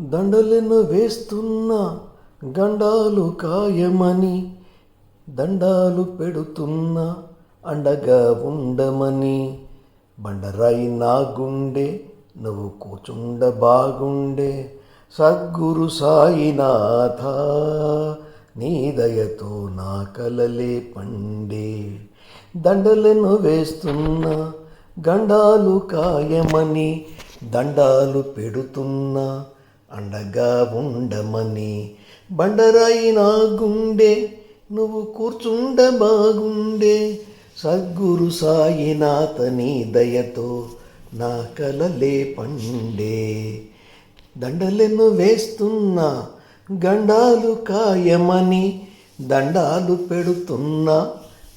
దండలను వేస్తున్న గండాలు కాయమని దండాలు పెడుతున్న అండగా ఉండమని. బండరాయి నా గుండె నువ్వు కూచుండ బాగుండే. సద్గురు సాయినాథ నీ దయతో నా కలలే పండే. దండలను వేస్తున్న గండాలు కాయమని దండాలు పెడుతున్నా అండగా ఉండమని బండరాయి నా గుండె నువ్వు కూర్చుండ బాగుండే. సద్గురు సాయినాథని దయతో నా కలలే పండే. దండలను వేస్తున్నా గండాలు కాయమని దండాలు పెడుతున్నా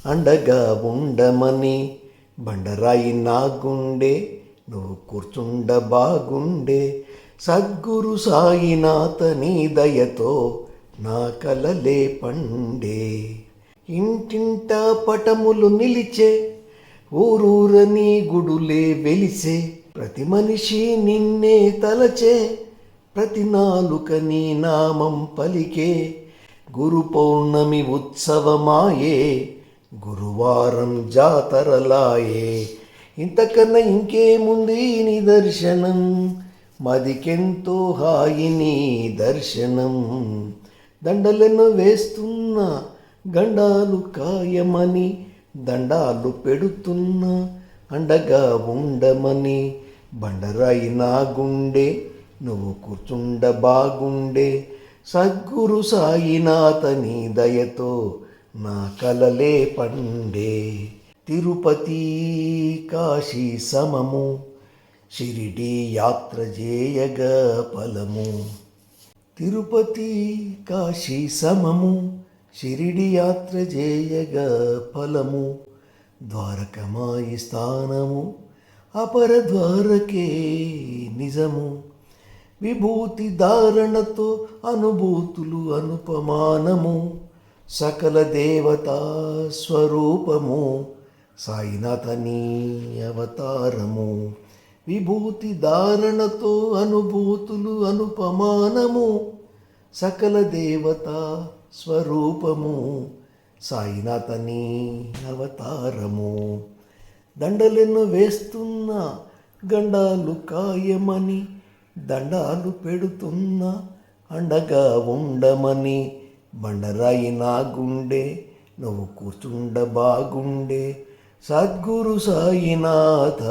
అండగా ఉండమని బండరాయి నా గుండె నువ్వు కూర్చుండ బాగుండే. సద్గురు సాయినాథ నీ దయతో నా కలలే పండే. ఇంటింట పటములు నిలిచే ఊరూరని గుడులే వెలిసే. ప్రతి మనిషి నిన్నే తలచే ప్రతి నాలుక నీ నామం పలికే. గురు పౌర్ణమి ఉత్సవమాయే గురువారం జాతరలాయే. ఇంతకన్నా ఇంకేముంది నిదర్శనం మదికెంతో హాయిని దర్శనం. దండలను వేస్తున్నా గండాలు కాయమని దండాలు పెడుతున్నా అండగా ఉండమని. బండరాయి నా గుండె నువ్వు కూర్చుండ బాగుండే. సద్గురు సాయినాథని దయతో నా కలలే పండే. తిరుపతి కాశీ సమము షిరిడి యాత్ర చేయగా ఫలము. తిరుపతి కాశీ సమము షిరిడి యాత్ర చేయగా ఫలము. ద్వారకమాయి స్థానము అపర ద్వారకే నిజము. విభూతి ధారణతో అనుభూతులు అనుపమానము. సకల దేవతా స్వరూపము సాయినాథనీ అవతారము. విభూతి ధారణతో అనుభూతులు అనుపమానము సకల దేవత స్వరూపము సాయినాథని అవతారము. దండలను వేస్తున్న గండాలు కాయమని దండాలు పెడుతున్న అండగా ఉండమని బండరాయి నా గుండె నువ్వు కూర్చుండ బాగుండే సద్గురు సాయినాథ.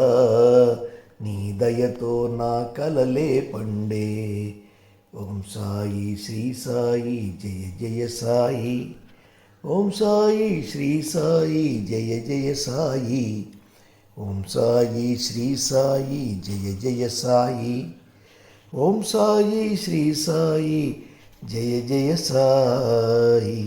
నీ దయతో నా కలలే పండే ఓం సాయి శ్రీ సాయి జయ జయ సాయి ఓం సాయి శ్రీ సాయి జయ జయ సాయి ఓం సాయి శ్రీ సాయి జయ జయ సాయి ఓం సాయి శ్రీ సాయి జయ జయ సాయి